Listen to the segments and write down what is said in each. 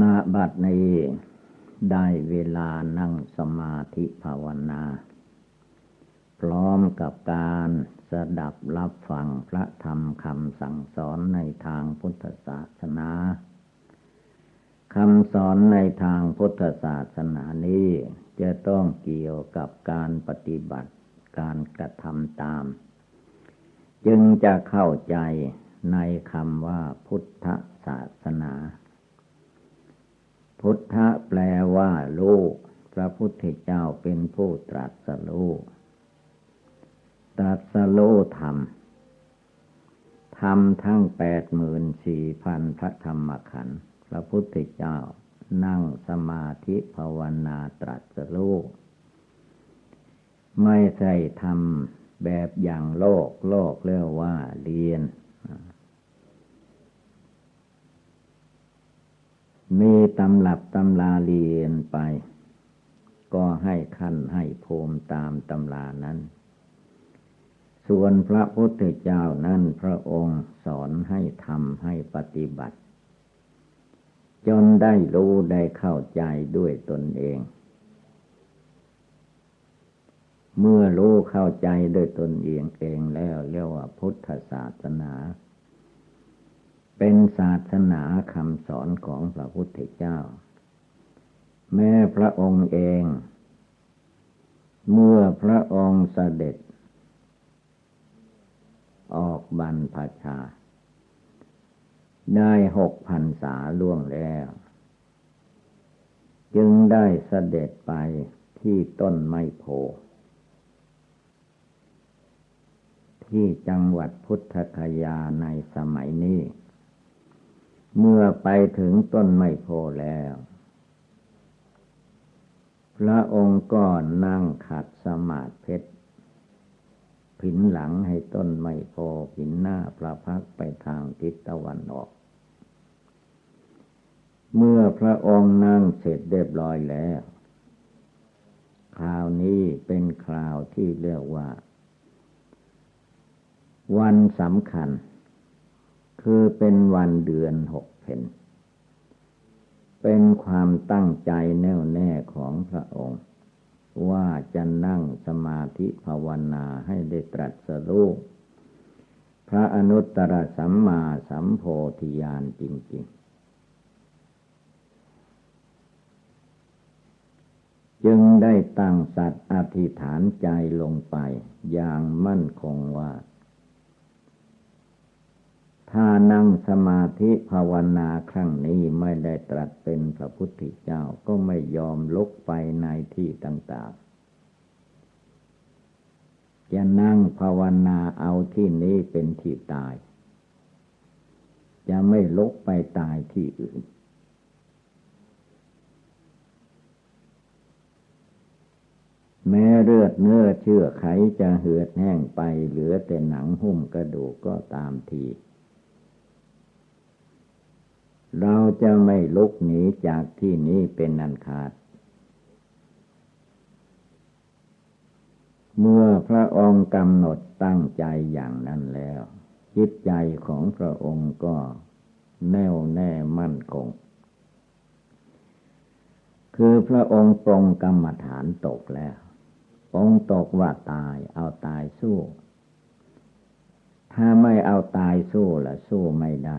นาบัดนี้ได้เวลานั่งสมาธิภาวนา พร้อมกับการสดับรับฟังพระธรรมคำสั่งสอนในทางพุทธศาสนาคำสอนในทางพุทธศาสนานี้ จะต้องเกี่ยวกับการปฏิบัติการกระทำตาม จึงจะเข้าใจในคำว่าพุทธศาสนา พุทธะแปลว่าลูกพระพุทธเจ้าเป็นผู้ตรัสรู้ตรัสรู้ธรรม ธรรมทั้งแปดหมื่นสี่พันพระธรรมขันธ์พระพุทธเจ้านั่งสมาธิภาวนาตรัสรู้ไม่ใช่ทำแบบอย่างโลก โลกเรียกว่าเรียน มีตำลับตำลาเรียนไป ก็ให้ขั้นให้ภูมิตามตำลานั้น ส่วนพระพุทธเจ้านั้นพระองค์สอนให้ทำให้ปฏิบัติ จนได้รู้ได้เข้าใจด้วยตนเอง เมื่อรู้เข้าใจด้วยตนเองเองแล้วเรียกว่าพุทธศาสนา เป็นศาสนาคำสอนของพระพุทธเจ้า แม้พระองค์เอง เมื่อพระองค์เสด็จ ออกบรรพชา ได้หกพันษาล่วงแล้ว จึงได้เสด็จไปที่ต้นไมโพที่จังหวัดพุทธคยาในสมัยนี้ เมื่อไปถึงต้นไมโพแล้ว พระองค์ก็นั่งขัดสมาธิเพชรผินหลังให้ต้นไมโพผินหน้าพระพักไปทางทิศตะวันออก เมื่อพระองค์นั่งเสร็จเรียบร้อยแล้ว คราวนี้เป็นคราวที่เรียกว่า วันสำคัญ คือเป็นวันเดือนหกเพนเป็นความตั้งใจแน่วแน่ของพระองค์ ว่าจะนั่งสมาธิภาวนาให้ได้ตรัสรู้พระอนุตตรสัมมาสัมโพธิญาณจริง ๆ จึงได้ตั้งสัตว์อธิษฐานใจลงไปอย่างมั่นคงว่า ถ้านั่งสมาธิภาวนาครั้งนี้ไม่ได้ตรัสเป็นพระพุทธเจ้าก็ไม่ยอมลุกไปในที่ต่างๆ จะนั่งภาวนาเอาที่นี้เป็นที่ตาย จะไม่ลุกไปตายที่อื่นแม้เลือดเนื้อเชื่อไขจะเหือดแห้งไปเหลือแต่หนังหุ้มกระดูกก็ตามที เราจะไม่ลุกหนีจากที่นี้เป็นนันขาด เมื่อพระองค์กำหนดตั้งใจอย่างนั้นแล้ว จิตใจของพระองค์ก็แน่วแน่มั่นคง คือพระองค์ปรงกรรมฐานตกแล้วองตกว่าตายเอาตายสู้ ถ้าไม่เอาตายสู้ละสู้ไม่ได้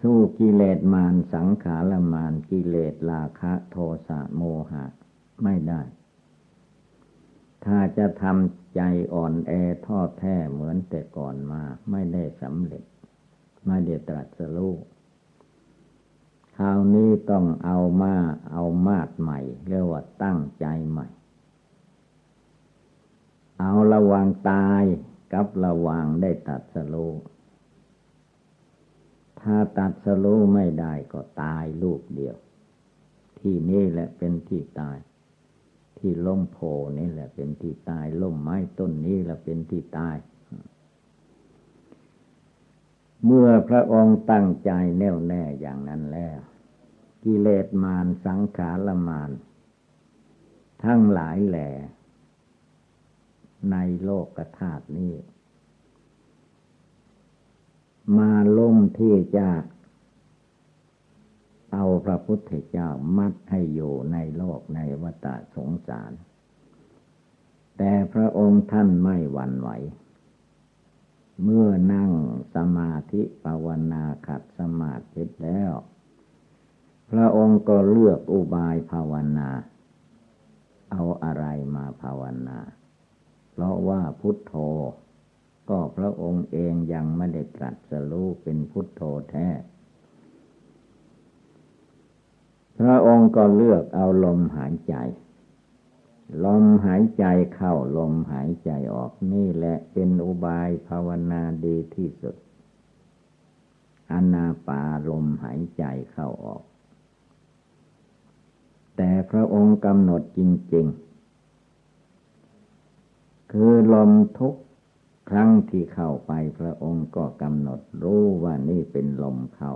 สู้กิเลสมารสังขารมารกิเลสราคะโทสะโมหะ ไม่ได้ ถ้าจะทำใจอ่อนแอทอดแท้เหมือนแต่ก่อนมา ไม่ได้สำเร็จ ไม่ได้ตรัสรู้คราวนี้ต้องเอามาเอามาดใหม่ เรียกว่าตั้งใจใหม่ เอาระวังตายกับระวังได้ตัดสรู้ ถ้าตัดสรู้ไม่ได้ก็ตายลูกเดียว ที่นี่แหละเป็นที่ตาย ที่ล่มโพนี่แหละเป็นที่ตายล่มไม้ต้นนี้แหละเป็นที่ตาย เมื่อพระองค์ตั้งใจแน่วแน่อย่างนั้นแล้ว กิเลสมารสังขารมารทั้งหลายแหล่ในโลกธาตุนี้ มาล้มที่จะเอาพระพุทธเจ้ามัดให้อยู่ในโลกในวัฏสงสาร แต่พระองค์ท่านไม่หวั่นไหว เมื่อนั่งสมาธิภาวนาขัดสมาธิแล้ว พระองค์ก็เลือกอุบายภาวนา เอาอะไรมาภาวนา เพราะว่าพุทโธ ก็พระองค์เองยังไม่ได้ตรัสรู้เป็นพุทโธแท้ พระองค์ก็เลือกเอาลมหายใจ ลมหายใจเข้าลมหายใจออกนี่แหละเป็นอุบายภาวนาดีที่สุด อนาปาลมหายใจเข้าออก แต่พระองค์กำหนดจริง ๆ คือลมทุก ครั้งที่เข้าไปพระองค์ก็กำหนดรู้ว่านี่เป็นลมเข้า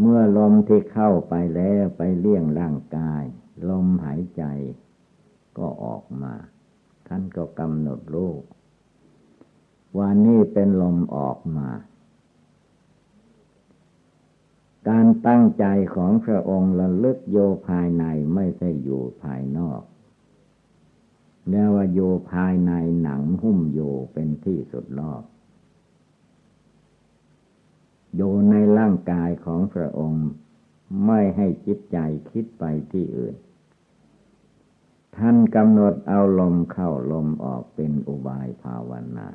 เมื่อลมที่เข้าไปแล้วไปเลี้ยงร่างกาย ลมหายใจก็ออกมา ท่านก็กำหนดรู้ว่านี่เป็นลมออกมา การตั้งใจของพระองค์ระลึกโยภายในไม่ใช่อยู่ภายนอก แล้วว่าโยภายในหนังหุ้มโยเป็นที่สุดรอบอยู่ในร่างกายของพระองค์ไม่ให้จิตใจคิดไปที่อื่น ท่านกำหนดเอาลมเข้าลมออกเป็นอุบายภาวนา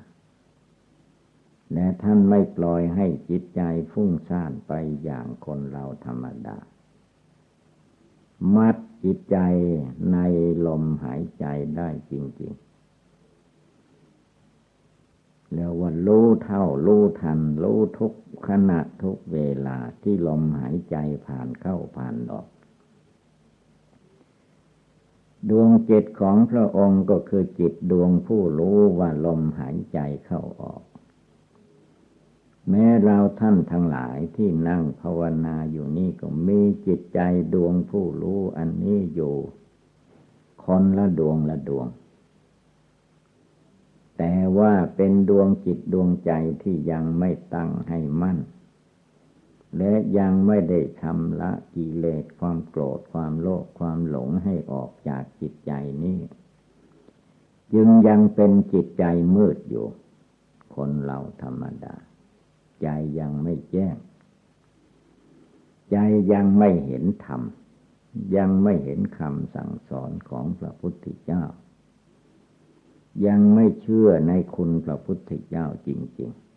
และท่านไม่ปล่อยให้จิตใจฟุ้งซ่านไปอย่างคนเราธรรมดา มัด จิตใจในลมหายใจได้จริง ๆ แล้วว่ารู้เท่ารู้ทันรู้ทุกขณะทุกเวลาที่ลมหายใจผ่านเข้าผ่านออก ดวงจิตของพระองค์ก็คือจิตดวงผู้รู้ว่าลมหายใจเข้าออก แม้เราท่านทั้งหลายที่นั่งภาวนาอยู่นี่ก็มีจิตใจดวงผู้รู้อันนี้อยู่คนละดวงละดวง แต่ว่าเป็นดวงจิตดวงใจที่ยังไม่ตั้งให้มั่น และยังไม่ได้ชำระกิเลสความโกรธความโลภความหลงให้ออกจากจิตใจนี้ จึงยังเป็นจิตใจมืดอยู่ คนเราธรรมดา ใจยังไม่แจ้ง ใจยังไม่เห็นธรรม ยังไม่เห็นคำสั่งสอนของพระพุทธเจ้า ยังไม่เชื่อในคุณพระพุทธเจ้าจริง ๆ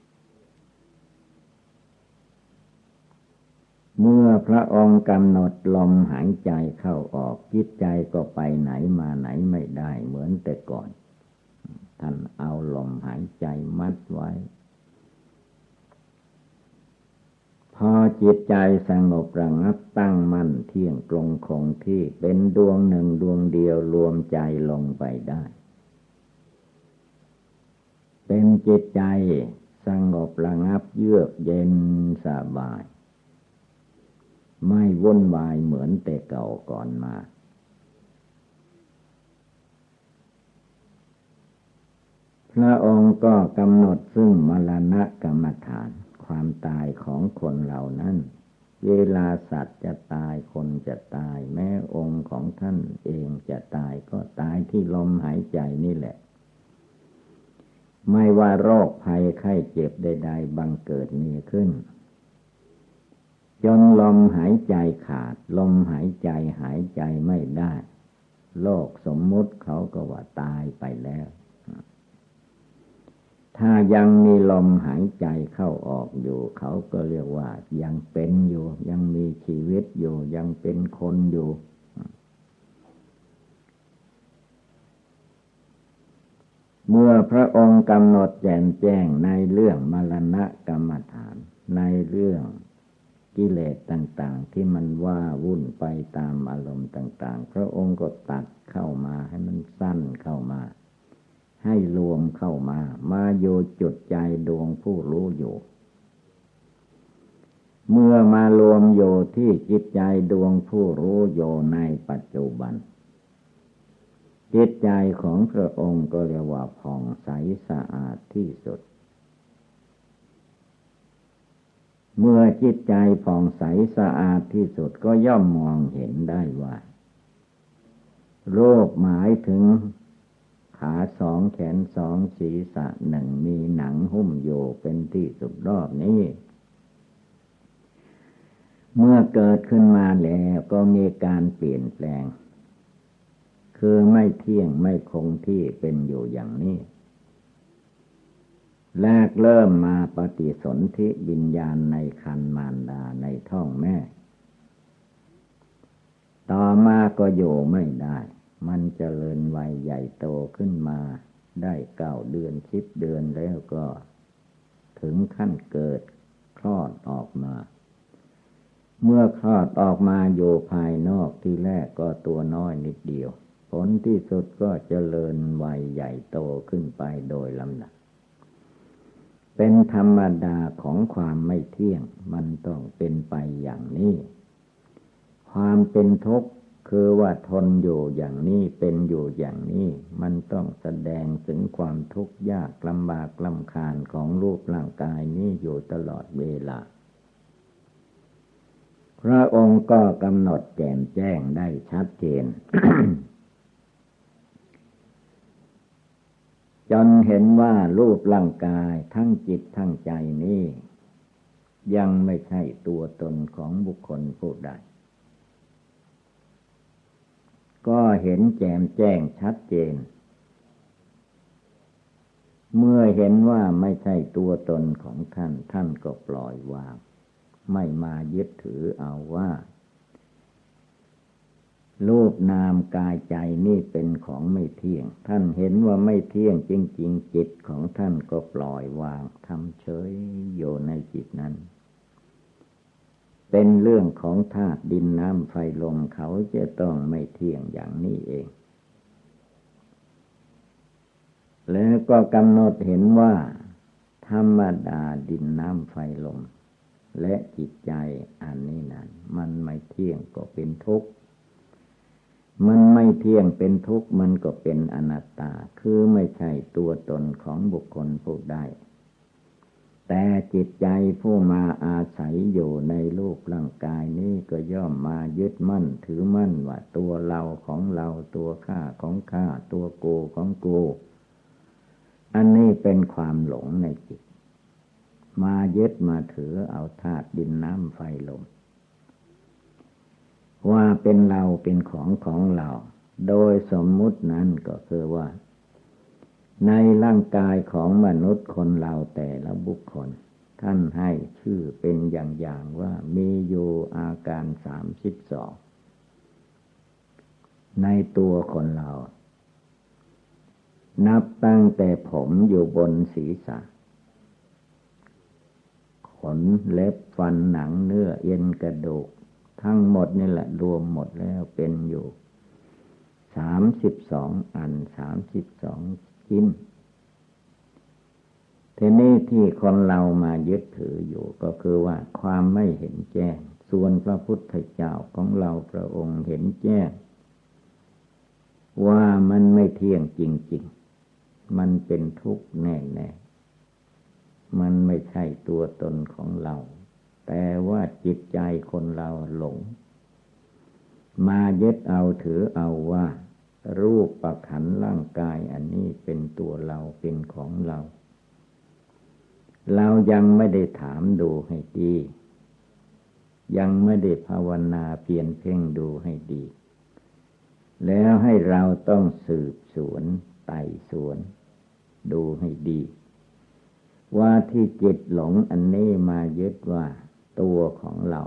เมื่อพระองค์กำหนดลมหายใจเข้าออกจิตใจก็ไปไหนมาไหนไม่ได้เหมือนแต่ก่อน ท่านเอาลมหายใจมัดไว้ พอจิตใจสงบระงับตั้งมั่นเที่ยงตรงคงที่เป็นดวงหนึ่งดวงเดียวรวมใจลงไปได้ เป็นจิตใจสงบระงับเยือกเย็นสบาย ไม่วุ่นวายเหมือนแต่เก่าก่อนมาพระองค์ก็กำหนดซึ่งมรณะกรรมฐาน ความตายของคนเหล่านั้น เวลาสัตว์จะตายคนจะตาย แม้องค์ของท่านเองจะตายก็ตายที่ลมหายใจนี่แหละ ไม่ว่าโรคภัยไข้เจ็บใด ๆ บังเกิดมีขึ้น จนลมหายใจขาด ลมหายใจหายใจไม่ได้ โลกสมมุติเขาก็ว่าตายไปแล้ว ถ้ายังมีลมหายใจเข้าออกอยู่ เขาก็เรียกว่า ยังเป็นอยู่ ยังมีชีวิตอยู่ ยังเป็นคนอยู่ เมื่อพระองค์กำหนดแจงแจ้งในเรื่องมรณะกรรมฐาน ในเรื่องกิเลสต่างๆ ที่มันว่าวุ่นไปตามอารมณ์ต่าง ๆ พระองค์ก็ตัดเข้ามาให้มันสั้นเข้ามา ให้รวมเข้ามา มาโยจุดใจดวงผู้รู้อยู่เมื่อมารวมโยที่จิตใจดวงผู้รู้โยในปัจจุบัน จิตใจของพระองค์ก็เรียกว่าผ่องใสสะอาดที่สุด เมื่อจิตใจผ่องใสสะอาดที่สุดก็ย่อมมองเห็นได้ว่าโรคหมายถึง สองแขนสองศีรษะหนึ่งมีหนังหุ้มโยเป็นที่สุดรอบนี้ เมื่อเกิดขึ้นมาแล้วก็มีการเปลี่ยนแปลง คือไม่เที่ยงไม่คงที่เป็นอยู่อย่างนี้แรกเริ่มมาปฏิสนธิวิญญาณในคันมารดาในท้องแม่ ต่อมาก็อยู่ไม่ได้ มันจเจริญวัยใหญ่โตขึ้นมา ได้เก้าเดือนสิบเดือนแล้วก็ ถึงขั้นเกิดคลอดออกมา เมื่อคลอดออกมาอยู่ภายนอกที่แรกก็ตัวน้อยนิดเดียว ผลที่สุดก็เจริญวัยใหญ่โตขึ้นไปโดยลำดับเป็นธรรมดาของความไม่เที่ยง มันต้องเป็นไปอย่างนี้ ความเป็นทุกข์ คือว่าทนอยู่อย่างนี้เป็นอยู่อย่างนี้ มันต้องแสดงถึงความทุกข์ยากลำบากลำคาญของรูปร่างกายนี้อยู่ตลอดเวลา พระองค์ก็กำหนดแจมแจ้งได้ชัดเจน จนเห็นว่ารูปร่างกายทั้งจิตทั้งใจนี้ ยังไม่ใช่ตัวตนของบุคคลผู้ใด ก็เห็นแจมแจ้งชัดเจน เมื่อเห็นว่าไม่ใช่ตัวตนของท่าน ท่านก็ปล่อยวาง ไม่มายึดถือเอาว่ารูปนามกายใจนี่เป็นของไม่เที่ยง ท่านเห็นว่าไม่เที่ยงจริง ๆ จิตของท่านก็ปล่อยวางทำเฉยอยู่ในจิตนั้น เป็นเรื่องของธาตุดินน้ำไฟลมเขาจะต้องไม่เที่ยงอย่างนี้เอง แล้วก็กำหนดเห็นว่า ธรรมดาดินน้ำไฟลม และจิตใจอันนี้นั้น มันไม่เที่ยงก็เป็นทุกข์มันไม่เที่ยงเป็นทุกข์มันก็เป็นอนัตตา คือไม่ใช่ตัวตนของบุคคลผู้ใด แต่จิตใจผู้มาอาศัยอยู่ในรูปร่างกายนี้ก็ย่อมมายึดมั่นถือมั่นว่าตัวเราของเราตัวข้าของข้าตัวโกของโก อันนี้เป็นความหลงในจิต มายึดมาถือเอาธาตุดินน้ำไฟลม ว่าเป็นเราเป็นของของเรา โดยสมมุตินั้นก็คือว่า ในร่างกายของมนุษย์คนเราแต่ละบุคคล ท่านให้ชื่อเป็นอย่างๆว่ามีอยู่อาการสามสิบสองในตัวคนเรา นับตั้งแต่ผมอยู่บนศีรษะ ขนเล็บฟันหนังเนื้อเอ็นกระดูก ทั้งหมดนี่แหละรวมหมดแล้วเป็นอยู่สามสิบสองอันสามสิบสอง ชิ้นทีนี้ที่คนเรามายึดถืออยู่ก็คือว่าความไม่เห็นแจ้ง ส่วนพระพุทธเจ้าของเราพระองค์เห็นแจ้ง ว่ามันไม่เที่ยงจริง ๆ มันเป็นทุกข์แน่ๆ มันไม่ใช่ตัวตนของเรา แต่ว่าจิตใจคนเราหลง มายึดเอาถือเอาว่า รูปประขันร่างกายอันนี้เป็นตัวเราเป็นของเรา เรายังไม่ได้ถามดูให้ดี ยังไม่ได้ภาวนาเพียนเพ่งดูให้ดี แล้วให้เราต้องสืบสวนไต่สวน ดูให้ดี ว่าที่จิตหลงอันนี้มายึดว่าตัวของเรา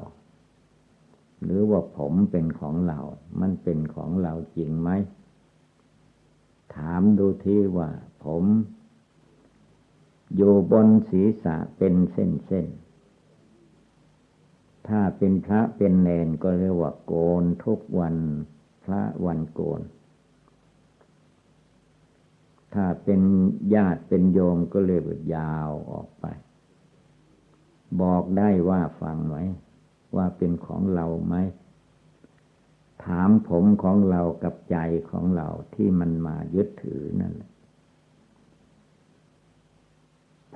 หรือว่าผมเป็นของเรา มันเป็นของเราจริงไหม ถามดูที่ว่า ผม อยู่บนศีรษะเป็นเส้นเส้นถ้าเป็นพระเป็นเนนก็เรียกว่าโกนทุกวันพระวันโกน ถ้าเป็นญาติเป็นโยมก็เรียกว่ายาวออกไป บอกได้ว่าฟังไหม ว่าเป็นของเราไหม ถามผมของเรากับใจของเราที่มันมายึดถือนั่นแหละ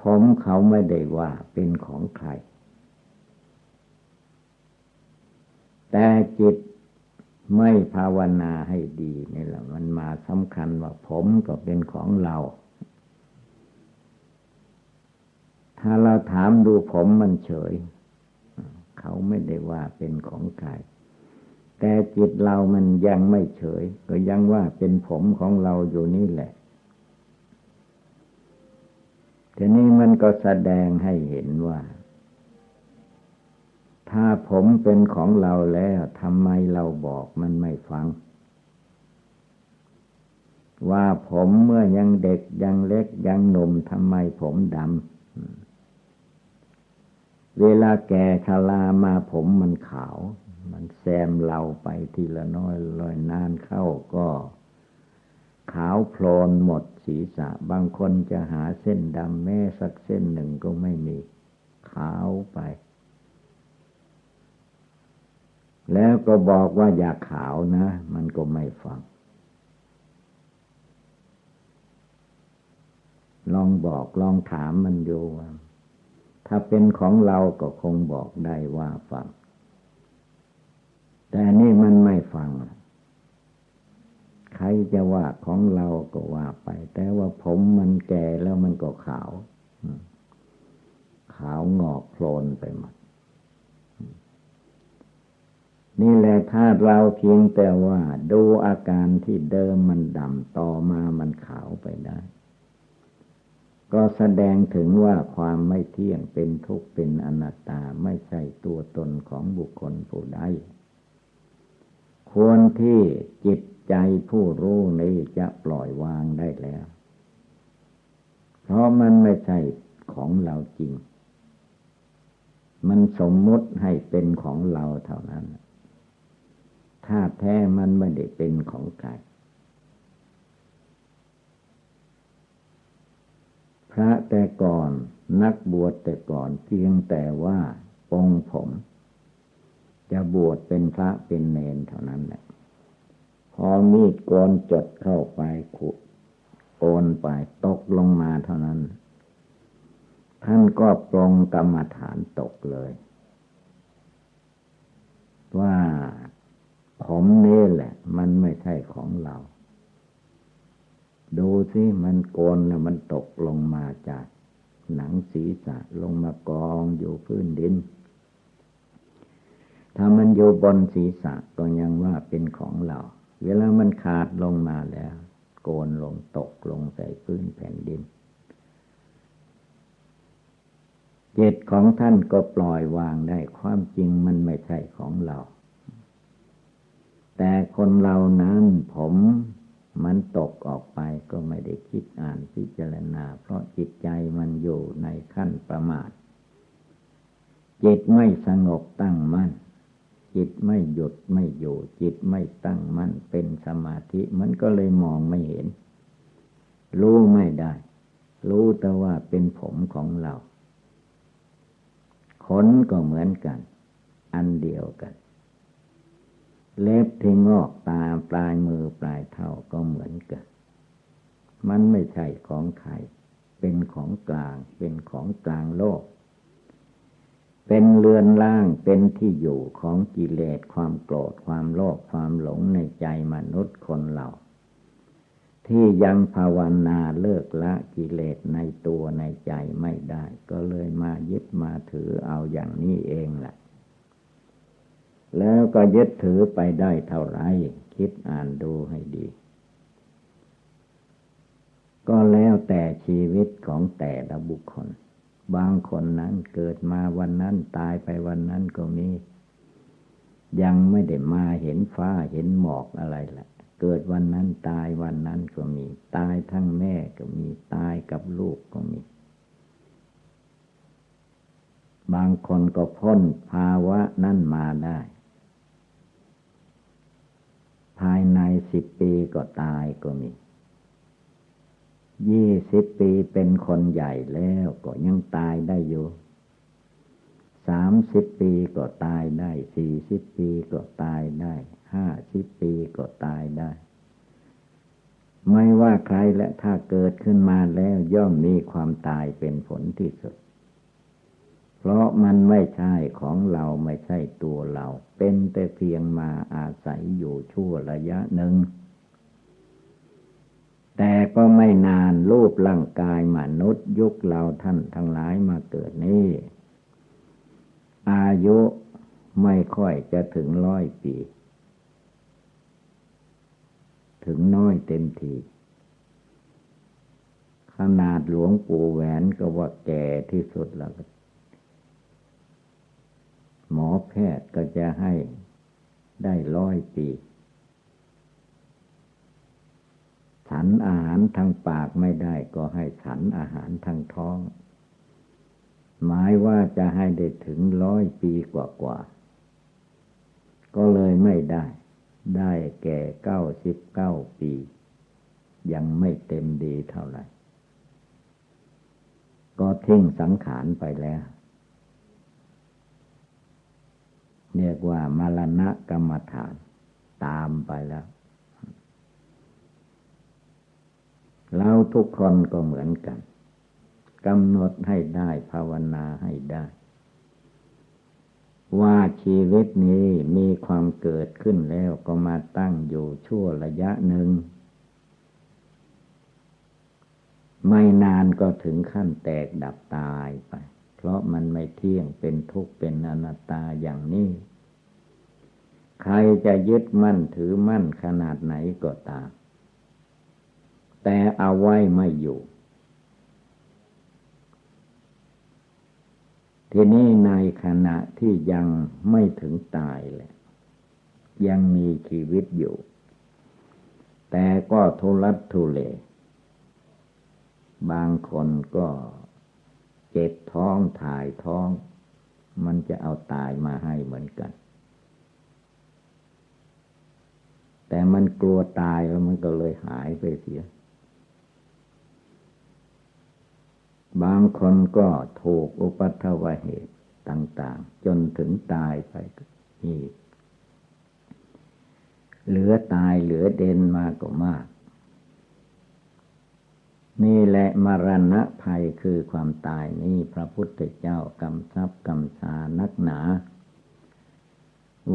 ผมเขาไม่ได้ว่าเป็นของใคร แต่จิตไม่ภาวนาให้ดีนี่แหละ มันมาสำคัญว่าผมก็เป็นของเรา ถ้าเราถามดูผมมันเฉย เขาไม่ได้ว่าเป็นของใคร แต่จิตเรามันยังไม่เฉย ก็ยังว่าเป็นผมของเราอยู่นี่แหละ ทีนี้มันก็แสดงให้เห็นว่า ถ้าผมเป็นของเราแล้วทำไมเราบอกมันไม่ฟัง ว่าผมเมื่อยังเด็กยังเล็กยังหนุ่มทำไมผมดำเวลาแก่ชรามาผมมันขาว มันแซมเราไปทีละน้อยลอยนานเข้าก็ ขาวโพลนหมดศีรษะ บางคนจะหาเส้นดำแม้สักเส้นหนึ่งก็ไม่มี ขาวไป แล้วก็บอกว่าอย่าขาวนะ มันก็ไม่ฟัง ลองบอกลองถามมันอยู่ว่าถ้าเป็นของเราก็คงบอกได้ว่าฟัง แต่นี่มันไม่ฟัง ใครจะว่าของเราก็ว่าไป แต่ว่าผมมันแก่แล้วมันก็ขาว ขาวงอกโคลนไปหมด นี่แหละถ้าเราเพียงแต่ว่า ดูอาการที่เดิมมันดำต่อมามันขาวไปได้ ก็แสดงถึงว่าความไม่เที่ยงเป็นทุกข์เป็นอนัตตาไม่ใช่ตัวตนของบุคคลผู้ใด ควรที่จิตใจผู้รู้นี้จะปล่อยวางได้แล้ว เพราะมันไม่ใช่ของเราจริง มันสมมุติให้เป็นของเราเท่านั้น ถ้าแท้มันไม่ได้เป็นของใครพระแต่ก่อนนักบวชแต่ก่อนเพียงแต่ว่าปองผม จะบวชเป็นพระเป็นเนนเท่านั้นแหละ พอมีดโกนจดเข้าไปขุดโอนไปตกลงมาเท่านั้น ท่านก็ปรงกรรมฐานตกเลย ว่าผมนี่แหละ มันไม่ใช่ของเรา ดูสิมันโกนแล้วมันตกลงมาจากหนังศีรษะลงมากองอยู่พื้นดิน ถ้ามันอยู่บนศีรษะก็ยังว่าเป็นของเรา เวลามันขาดลงมาแล้ว โกนลงตกลงใส่พื้นแผ่นดินเจตของท่านก็ปล่อยวางได้ความจริงมันไม่ใช่ของเรา แต่คนเรานั้นผมมันตกออกไปก็ไม่ได้คิดอ่านพิจารณา เพราะจิตใจมันอยู่ในขั้นประมาทจิตไม่สงบตั้งมั่น จิตไม่หยุดไม่อยู่ จิตไม่ตั้งมั่นเป็นสมาธิมันก็เลยมองไม่เห็น รู้ไม่ได้ รู้แต่ว่าเป็นผมของเราขนก็เหมือนกัน อันเดียวกัน เล็บที่งอกตาปลายมือปลายเท้าก็เหมือนกัน มันไม่ใช่ของใครเป็นของกลางเป็นของกลางโลก เป็นเรือนล่างเป็นที่อยู่ของกิเลสความโกรธความโลภความหลงในใจมนุษย์คนเรา ที่ยังภาวนาเลิกละกิเลสในตัวในใจไม่ได้ ก็เลยมายึดมาถือเอาอย่างนี้เองแหละแล้วก็ยึดถือไปได้เท่าไรคิดอ่านดูให้ดี ก็แล้วแต่ชีวิตของแต่ละบุคคล บางคนนั้นเกิดมาวันนั้นตายไปวันนั้นก็มี ยังไม่ได้มาเห็นฟ้าเห็นหมอกอะไรละเกิดวันนั้นตายวันนั้นก็มี ตายทั้งแม่ก็มีตายกับลูกก็มี บางคนก็พ้นภาวะนั่นมาได้ ภายในสิบปีก็ตายก็มี ยี่สิบปีเป็นคนใหญ่แล้วก็ยังตายได้อยู่สามสิบปีก็ตายได้สี่สิบปีก็ตายได้ห้าสิบปีก็ตายได้ ไม่ว่าใครและถ้าเกิดขึ้นมาแล้วย่อมมีความตายเป็นผลที่สุด เพราะมันไม่ใช่ของเราไม่ใช่ตัวเรา เป็นแต่เพียงมาอาศัยอยู่ชั่วระยะหนึ่ง แต่ก็ไม่นานรูปร่างกายมนุษย์ยุคเราท่านทั้งหลายมาเกิดนี้ อายุไม่ค่อยจะถึงร้อยปี ถึงน้อยเต็มทีขนาดหลวงปู่แหวนก็ว่าแก่ที่สุดแล้วหมอแพทย์ก็จะให้ได้ร้อยปี ฉั นอาหารทางปากไม่ได้ก็ให้ฉันอาหารทางท้อง หมายว่าจะให้ได้ถึงร้อยปีกว่าๆก็เลยไม่ได้ ได้แก่เก้าสิบเก้าปี ยังไม่เต็มดีเท่าไหร่ ก็ทิ้งสังขารไปแล้วเรียกว่ามรณะกรรมฐานตามไปแล้ว เราทุกคนก็เหมือนกันกำหนดให้ได้ภาวนาให้ได้ ว่าชีวิตนี้มีความเกิดขึ้นแล้วก็มาตั้งอยู่ชั่วระยะหนึ่ง ไม่นานก็ถึงขั้นแตกดับตายไป เพราะมันไม่เที่ยงเป็นทุกข์เป็นอนัตตาอย่างนี้ ใครจะยึดมั่นถือมั่นขนาดไหนก็ตาม แต่เอาไว้ไม่อยู่ ทีนี้ในขณะที่ยังไม่ถึงตายเลยยังมีชีวิตอยู่ แต่ก็ทุลักทุเล บางคนก็เจ็บท้องถ่ายท้อง มันจะเอาตายมาให้เหมือนกัน แต่มันกลัวตายแล้วมันก็เลยหายไปเสีย บางคนก็ถูกอุปัตวเหตุต่าง ๆ จนถึงตายไปนี่เหลือตายเหลือเด่นมากก็มาก นี่แหละมรณะภัยคือความตายนี่พระพุทธเจ้ากำซับกำชานักหนา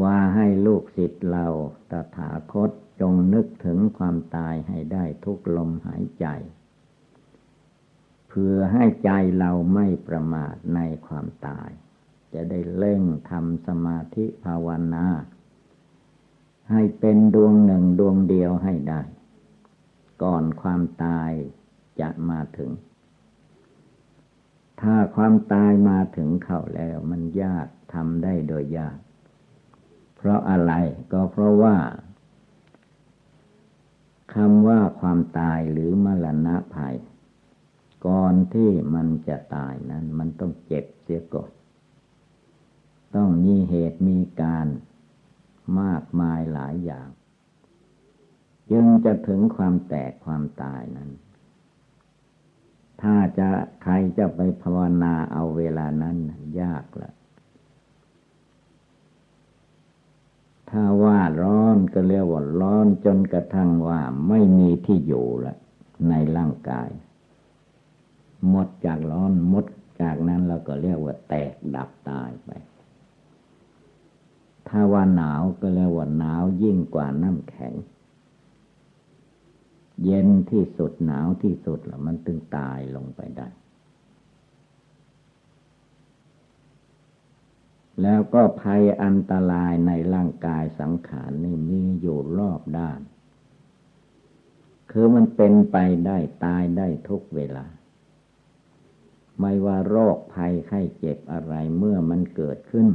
ว่าให้ลูกศิษย์เราตถาคตจงนึกถึงความตายให้ได้ทุกลมหายใจ เพื่อให้ใจเราไม่ประมาทในความตาย จะได้เล่งทำสมาธิภาวนา ให้เป็นดวงหนึ่งดวงเดียวให้ได้ ก่อนความตายจะมาถึง ถ้าความตายมาถึงเข้าแล้วมันยากทำได้โดยยาก เพราะอะไรก็เพราะว่าคำว่าความตายหรือมรณะภัย ก่อนที่มันจะตายนั้น มันต้องเจ็บเสียก่อน ต้องมีเหตุมีการมากมายหลายอย่าง จึงจะถึงความแตกความตายนั้น ถ้าจะใครจะไปภาวนาเอาเวลานั้นยากละถ้าว่าร้อนก็เรียกว่าร้อนจนกระทั่งว่าไม่มีที่อยู่ละในร่างกาย หมดจากร้อนหมดจากนั้นเราก็เรียกว่าแตกดับตายไป ถ้าว่าหนาวก็เรียกว่าหนาวยิ่งกว่าน้ำแข็ง เย็นที่สุดหนาวที่สุดแล้วมันตึงตายลงไปได้ แล้วก็ภัยอันตรายในร่างกายสังขารนี่มีอยู่รอบด้าน คือมันเป็นไปได้ตายได้ทุกเวลา ไม่ว่าโรคภัยไข้เจ็บอะไรเมื่อมันเกิดขึ้น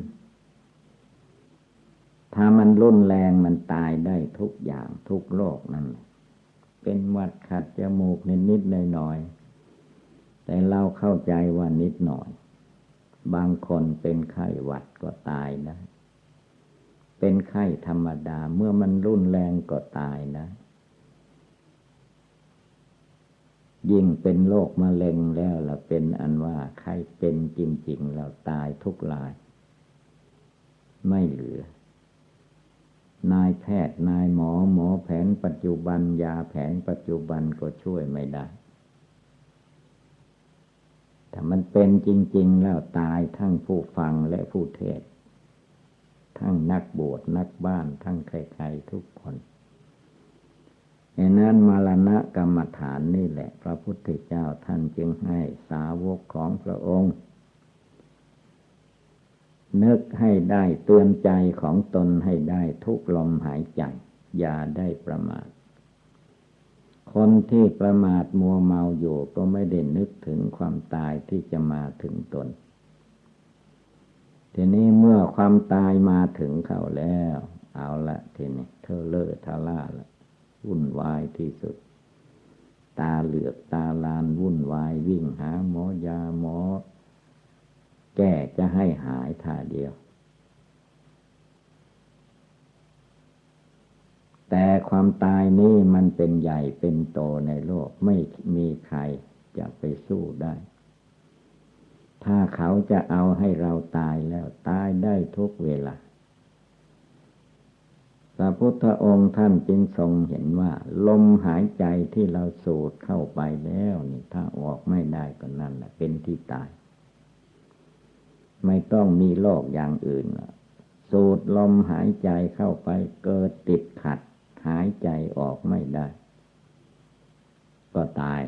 ถ้ามันรุนแรงมันตายได้ทุกอย่างทุกโรคนั่น เป็นวัดขัดจมูกนิดนิดหน่อยหน่อยแต่เราเข้าใจว่านิดหน่อย บางคนเป็นไข้หวัดก็ตายนะเป็นไข้ธรรมดาเมื่อมันรุนแรงก็ตายนะ ยิ่งเป็นโรคมะเร็งแล้วเราเป็นอันว่าใครเป็นจริง ๆ เราตายทุกราย ไม่เหลือ นายแพทย์นายหมอหมอแผนปัจจุบันยาแผนปัจจุบันก็ช่วยไม่ได้แต่มันเป็นจริง ๆ แล้วตายทั้งผู้ฟังและผู้เทศ ทั้งนักบวชนักบ้านทั้งใครๆทุกคน ดังนั้นมรณะกรรมฐานนี่แหละ พระพุทธเจ้าท่านจึงให้สาวกของพระองค์ นึกให้ได้เตือนใจของตนให้ได้ทุกลมหายใจ อย่าได้ประมาท คนที่ประมาทมัวเมาอยู่ก็ไม่ได้นึกถึงความตายที่จะมาถึงตน ทีนี้เมื่อความตายมาถึงเขาแล้ว เอาละทีนี้เธอเลิศทาล่าละ วุ่นวายที่สุด ตาเหลือกตาลานวุ่นวายวิ่งหาหมอยาหมอ แก้จะให้หายท่าเดียว แต่ความตายนี้มันเป็นใหญ่เป็นโตในโลกไม่มีใครจะไปสู้ได้ ถ้าเขาจะเอาให้เราตายแล้วตายได้ทุกเวลา ระพุทธองค์ท่านจึงทรงเห็นว่า ลมหายใจที่เราสูดเข้าไปแล้วนี่ถ้าออกไม่ได้ก็นั่นแหละเป็นที่ตาย ไม่ต้องมีโรคอย่างอื่นสูดลมหายใจเข้าไปเกิดติดขัด หายใจออกไม่ได้ ก็ตาย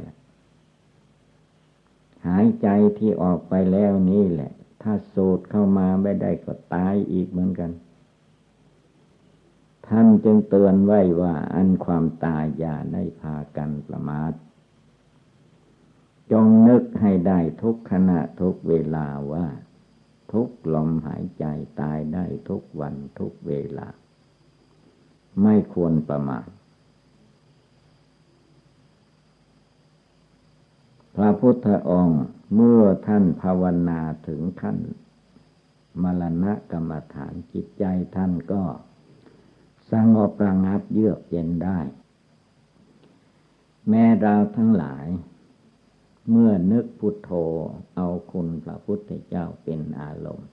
หายใจที่ออกไปแล้วนี่แหละ ถ้าสูดเข้ามาไม่ได้ก็ตายอีกเหมือนกัน ท่านจึงเตือนไว้ว่าอันความตายอย่าได้พากันประมาทจงนึกให้ได้ทุกขณะทุกเวลาว่า ทุกลมหายใจตายได้ทุกวันทุกเวลา ไม่ควรประมาทพระพุทธองค์เมื่อท่านภาวนาถึงท่านมรณะกรรมฐานจิตใจท่านก็ สงบระงับเยือกเย็นได้ แม้เราทั้งหลาย เมื่อนึกพุทโธเอาคุณพระพุทธเจ้าเป็นอารมณ์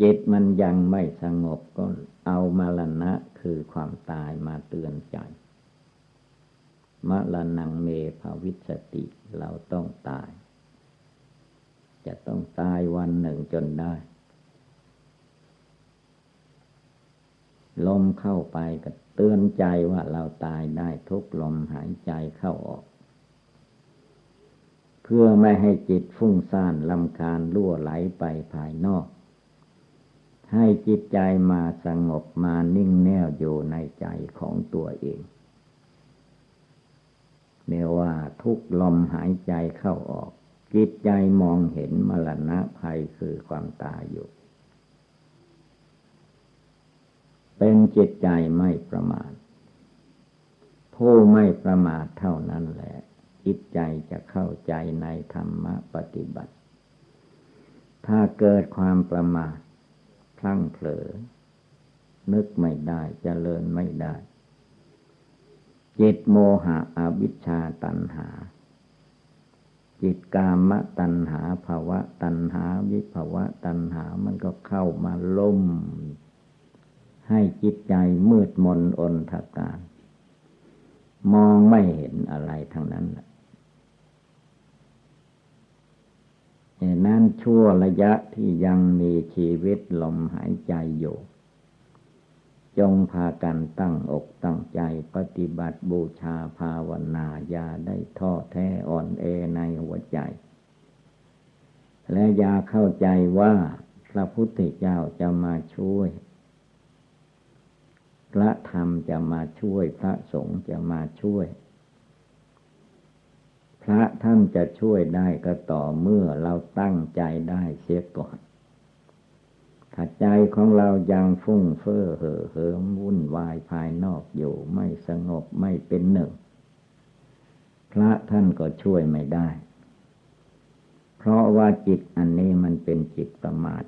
จิตมันยังไม่สงบก็เอามรณะคือความตายมาเตือนใจมรณงเมภาวิสติเราต้องตาย จะต้องตายวันหนึ่งจนได้ ลมเข้าไปก็เตือนใจว่าเราตายได้ทุกลมหายใจเข้าออก เพื่อไม่ให้จิตฟุ้งซ่านลำคาญล่วไหลไปภายนอก ให้จิตใจมาสงบมานิ่งแน่วอยู่ในใจของตัวเองเรียกว่าทุกลมหายใจเข้าออกจิตใจมองเห็นมรณะภัยคือความตายอยู่ เป็นจิตใจไม่ประมาทผู้ไม่ประมาทเท่านั้นแหละ จิตใจจะเข้าใจในธรรมปฏิบัติ ถ้าเกิดความประมาทพลั้งเผลอ นึกไม่ได้จเจริญไม่ได้ จิตโมหะอวิชชาตัณหา จิตกามตัณหาภาวะตัณหา วิภาวะตัณหามันก็เข้ามาล่ม ให้จิตใจมืดมนอนทการมองไม่เห็นอะไรทั้งนั้นเหตุนั้นชั่วระยะที่ยังมีชีวิตลมหายใจอยู่ จงพากันตั้งอกตั้งใจปฏิบัติบูชาภาวนาอย่าได้ท้อแท้อ่อนเอในหัวใจ และอย่าเข้าใจว่าพระพุทธเจ้าจะมาช่วย พระธรรมจะมาช่วย พระสงฆ์จะมาช่วย พระท่านจะช่วยได้ก็ต่อเมื่อเราตั้งใจได้เสียก่อนถ้าใจของเรายังฟุ้งเฟ้อเห่อเหิมวุ่นวายภายนอกอยู่ไม่สงบไม่เป็นหนึ่ง พระท่านก็ช่วยไม่ได้ เพราะว่าจิตอันนี้มันเป็นจิตประมาท